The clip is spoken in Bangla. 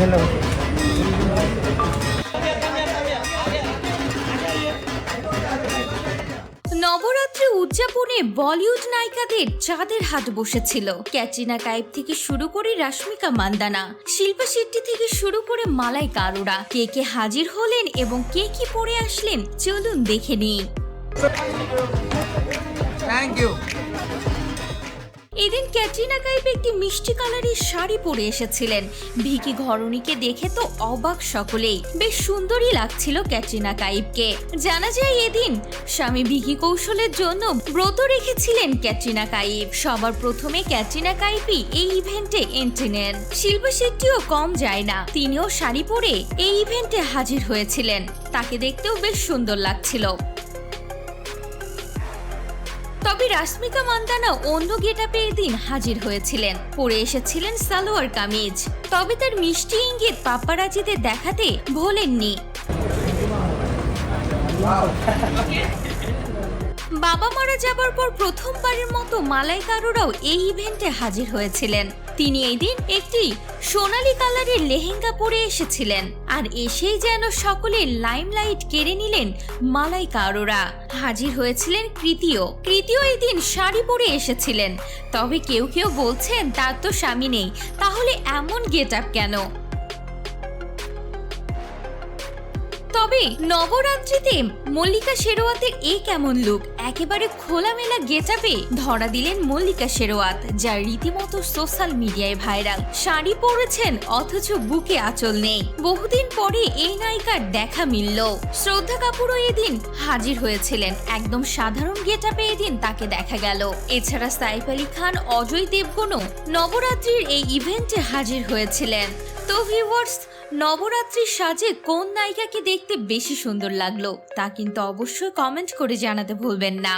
হ্যালো নবরাত্রি উদযাপনে বলিউড নায়িকাদের চাঁদের হাট বসেছিল। ক্যাটরিনা কাইফ থেকে শুরু করে রাশ্মিকা মান্দানা, শিল্পা শেট্টি থেকে শুরু করে মালাই কারোরা কে কে হাজির হলেন এবং কে কি পরে আসলেন, চলুন দেখে নিই। থ্যাংক ইউ ক্যাটরিনা কাইফ একটি মিষ্টি কালারের শাড়ি পরে এসেছিলেন। ভিকি ঘরণীকে দেখে তো অবাক সকলেই। বেশ সুন্দরই লাগছিল ক্যাটরিনা কাইফকে জানা যায় এদিন স্বামী ভিকি কৌশলের জন্য ব্রত রেখেছিলেন ক্যাটরিনা কাইফ সবার প্রথমে ক্যাটরিনা কাইফই এই ইভেন্টে এন্ট্রি নেন। শিল্পা শেট্টিও কম যায় না। তিনিও শাড়ি পরে এই ইভেন্টে হাজির হয়েছিলেন। তাকে দেখতেও বেশ সুন্দর লাগছিল। তবে রাশ্মিকা মান্দানা অন্য গেটাপে এদিন হাজির হয়েছিলেন। পরে এসেছিলেন সালোয়ার কামিজ। তবে তার মিষ্টি ইঙ্গিত পাপারাজিদের দেখাতে ভোলেননি। বাবা মারা যাবার পর প্রথমবারের মতো মালাইকারোরাও এই ইভেন্টে হাজির হয়েছিলেন। তিনি এই দিন একটি সোনালি কালারের লেহেঙ্গা পরে এসেছিলেন আর এসেই যেন সকলের লাইমলাইট কেড়ে নিলেন মালাইকারোরা। হাজির হয়েছিলেন কৃতীয় কৃতীয় এই দিন শাড়ি পরে এসেছিলেন। তবে কেউ কেউ বলছেন, তার তো স্বামী নেই। তাহলে এমন গেট আপ কেন? তবে নবরাত্রিতে মল্লিকা শেরোয়াতের এই কেমন লুক একেবারে খোলামেলা গেটাপে ধরা দিলেন মল্লিকা শেরোয়াত যা রীতিমতো সোশ্যাল মিডিয়ায় ভাইরাল। শাড়ি পরেছেন, অথচ বুকে আঁচল নেই। বহুদিন পরে এই নায়িকার দেখা মিলল। শ্রদ্ধা কাপুরও এদিন হাজির হয়েছিলেন। একদম সাধারণ গেটাপে এদিন তাকে দেখা গেল। এছাড়া সাইফ আলী খান, অজয় দেবগনও নবরাত্রির এই ইভেন্টে হাজির হয়েছিলেন। তো ভিউয়ার্স, নবরাত্রির সাজে কোন নায়িকাকে দেখতে বেশি সুন্দর লাগল, তা কিন্তু অবশ্যই কমেন্ট করে জানাতে ভুলবেন না